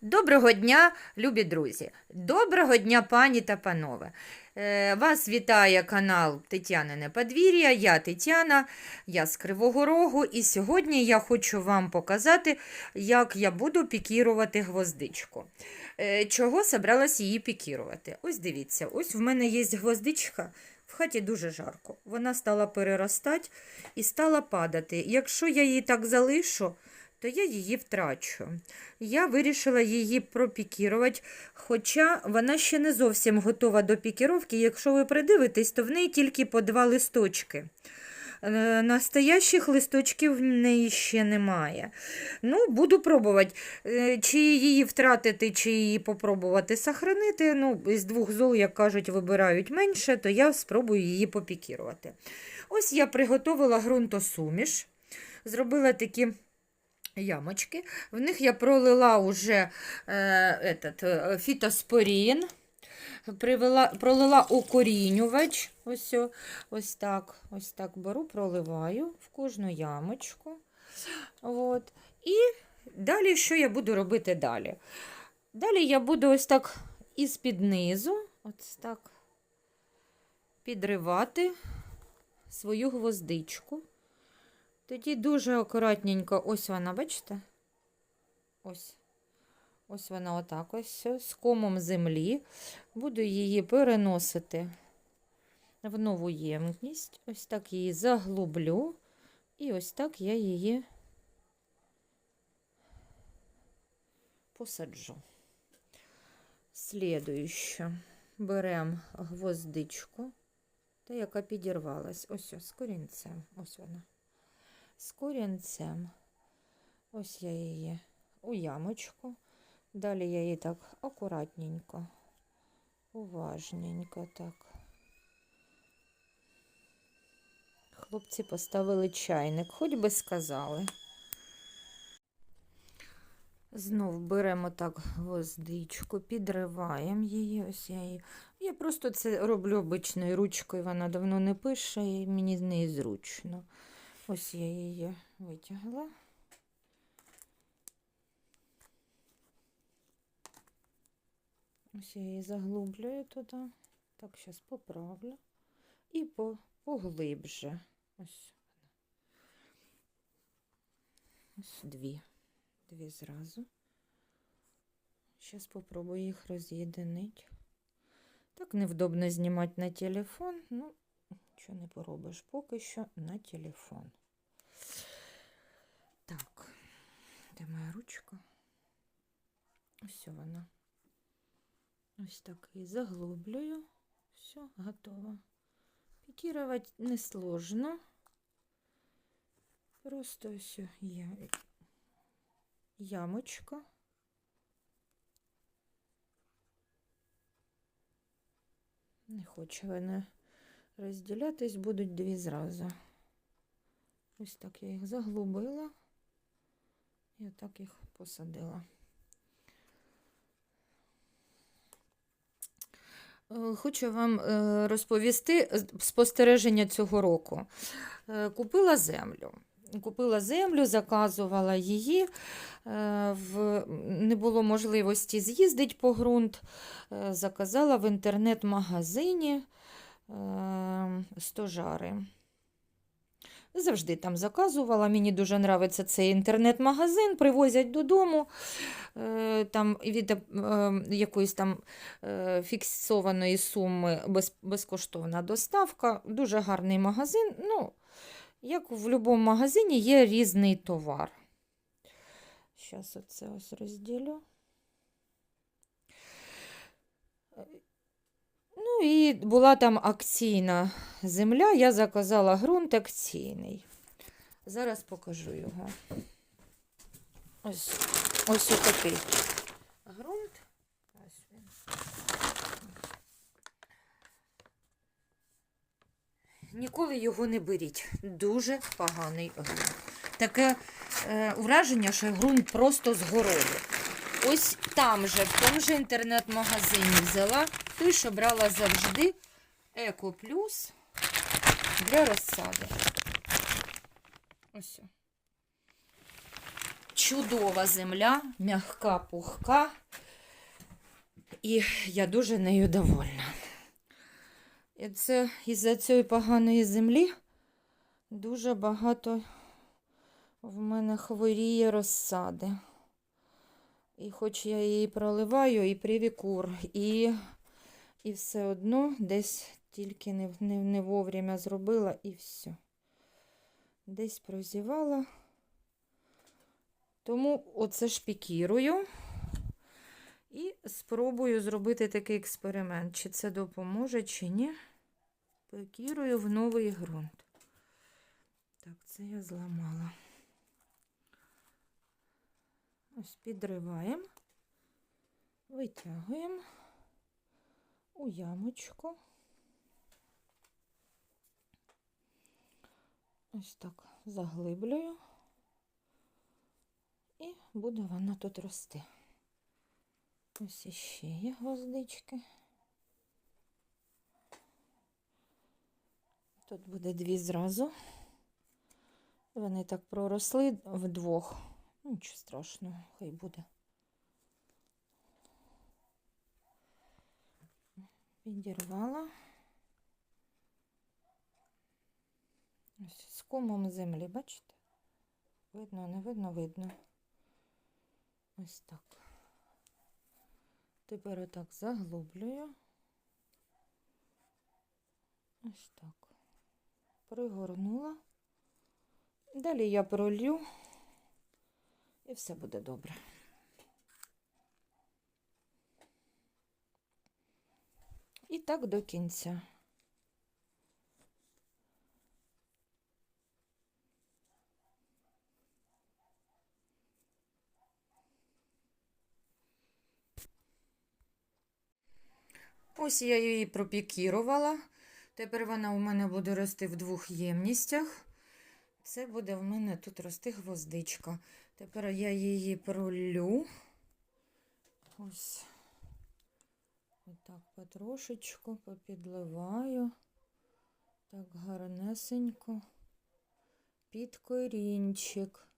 Доброго дня, любі друзі! Доброго дня, пані та панове! Е, Вас вітає канал Тетянине Подвір'я. Я Тетяна, я з Кривого Рогу, і сьогодні я хочу вам показати, як я буду пікірувати гвоздичку. Е, Чого собралась її пікірувати? Ось дивіться, ось в мене є гвоздичка. В хаті дуже жарко. Вона стала переростати і стала падати. Якщо я її так залишу, то я її втрачу. Я вирішила її пропікірувати, хоча вона ще не зовсім готова до пікіровки. Якщо ви придивитесь, то в неї тільки по два листочки. Е, Настоящих листочків в неї ще немає. Ну, буду пробувати, Е, чи її втратити, чи її попробувати сохранити. Ну, з двох зол, як кажуть, вибирають менше, то я спробую її попікірувати. Ось я приготувала ґрунтосуміш, зробила такі ямочки. В них я пролила уже е, этот, е, фітоспорін, привела, пролила укорінювач. Ось, ось так, ось так беру, проливаю в кожну ямочку. От. І далі що я буду робити далі? Далі я буду ось так із-під низу, ось так підривати свою гвоздичку. Тоді дуже акуратненько, ось вона, бачите? Ось. Ось вона отак ось з комом землі. Буду її переносити в нову ємність. Ось так її заглублю. І ось так я її посаджу. Слідуюче беремо гвоздичку, та яка підірвалась. Ось ось з корінцем. Ось вона з корінцем. Ось я її у ямочку. Далі я її так акуратненько, уважненько так. Хлопці поставили чайник, хоч би сказали. Знов беремо так гвоздичку, підриваємо її. Ось я її. Я просто це роблю обичною ручкою, вона давно не пише, і мені з неї зручно. Ось я її витягла. Ось я її заглублюю туди. Так, зараз поправлю. І по, поглибже. Ось. Ось дві. Дві зразу. Зараз попробую їх роз'єдинити. Так невдобно знімати на телефон, ну, Нічого не поробиш, поки що на телефон. Так, де моя ручка? Ось вона. Ось так її заглублюю. Все, готово. Пікірувати несложно. Просто ось є ямочка. Не хоче вона розділятись будуть дві зразу. Ось так я їх заглубила і отак їх посадила. Е, Хочу вам е, розповісти спостереження цього року. Е, Купила землю. Купила землю, заказувала її, не було можливості з'їздити по ґрунт. Заказала в інтернет-магазині стожари. Завжди там заказувала. Мені дуже подобається цей інтернет-магазин. Привозять додому. е, Там від е, якоїсь там е, фіксованої суми безкоштовна доставка. Дуже гарний магазин. Ну, як в будь-якому магазині є різний товар. Зараз оце ось розділю. Ну і була там акційна земля, я заказала ґрунт акційний. Зараз покажу його. Ось, ось отакий ґрунт. Ось він. Ніколи його не беріть. Дуже поганий ґрунт. Таке е, враження, що ґрунт просто з городу. Ось там же, в тому же інтернет-магазині взяла той, що брала завжди Еко Плюс для розсади. Ось. чудова земля, м'яка, пухка. І я дуже нею довольна. І це із-за цієї поганої землі дуже багато в мене хворіє розсади. І хоч я її проливаю, і привікур, і, і все одно десь тільки не, не, не вовремя зробила і все. Десь прозівала. Тому оце ж пікірую. І спробую зробити такий експеримент, чи це допоможе, чи ні. Пікірую в новий ґрунт. Так, це я зламала. Ось підриваємо, витягуємо у ямочку. Ось так заглиблюю. І буде вона тут рости. Ось іще є гвоздички. Тут буде дві зразу. Вони так проросли вдвох. Ну, Нічого страшного, хай буде. Підірвала. Ось з комом землі, бачите? Видно, не видно, видно. Ось так. Тепер отак заглублюю. Ось так. Пригорнула. Далі я пролью і все буде добре. І так до кінця. Ось я її пропікірувала. Тепер вона у мене буде рости в двох ємністях. Це буде в мене тут рости гвоздичка. Тепер я її пролю. Ось. Отак потрошечку попідливаю. Так гарнесенько. Під корінчик.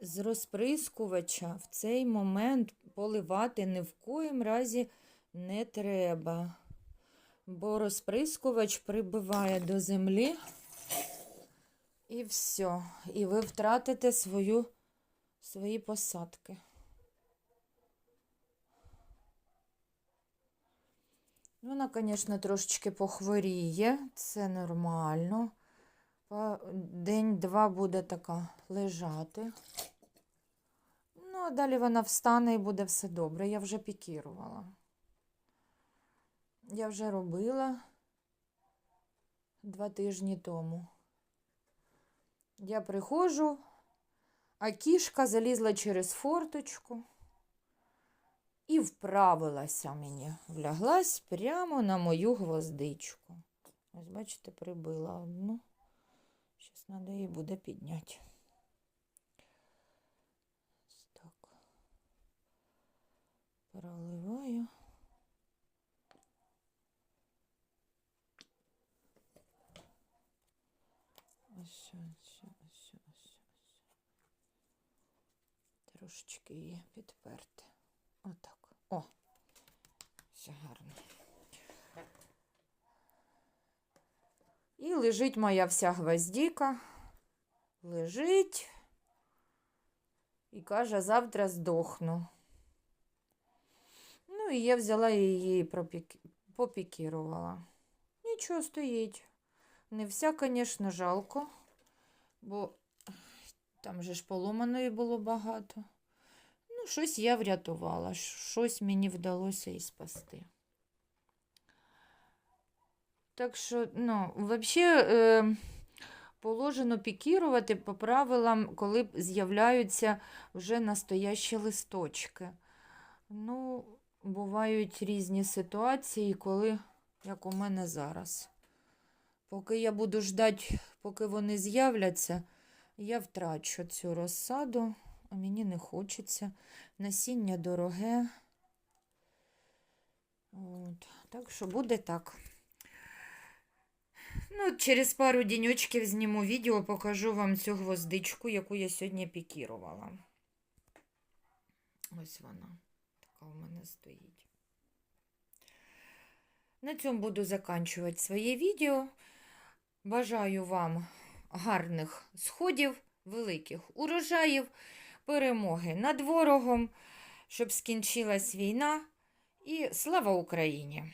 З розприскувача в цей момент поливати ні в коїм разі не треба, бо розприскувач прибиває до землі і все. І ви втратите свою, свої посадки. Вона, звісно, трошечки похворіє, це нормально. День-два буде така лежати. Ну, а далі вона встане і буде все добре. Я вже пікірувала. Я вже робила два тижні тому. Я приходжу, а кішка залізла через форточку і вправилася мені. Вляглась прямо на мою гвоздичку. Ось, бачите, прибила одну. Зараз треба її буде підняти. Ось так. Проливаю. Ось, ось, ось, ось, ось. Трошечки її підперти. Отак. О, все гарно. І лежить моя вся гвоздіка. Лежить і каже, завтра здохну. Ну, і я взяла її пропік... попікірувала. Нічого стоїть. Не вся, звісно, жалко, бо там же ж поломаної було багато. Щось я врятувала, щось мені вдалося і спасти. Так що, ну, взагалі, е, положено пікірувати по правилам, коли з'являються вже настоящі листочки. Ну, бувають різні ситуації, коли, як у мене зараз. Поки я буду ждати, поки вони з'являться, я втрачу цю розсаду, мені не хочеться. Насіння дороге. От. Так що буде так. Ну, через пару діньочків зніму відео, покажу вам цю гвоздичку, яку я сьогодні пікірувала. Ось вона. Така у мене стоїть. На цьому буду заканчувати своє відео. Бажаю вам гарних сходів, великих урожаїв, перемоги над ворогом, щоб скінчилась війна. І слава Україні!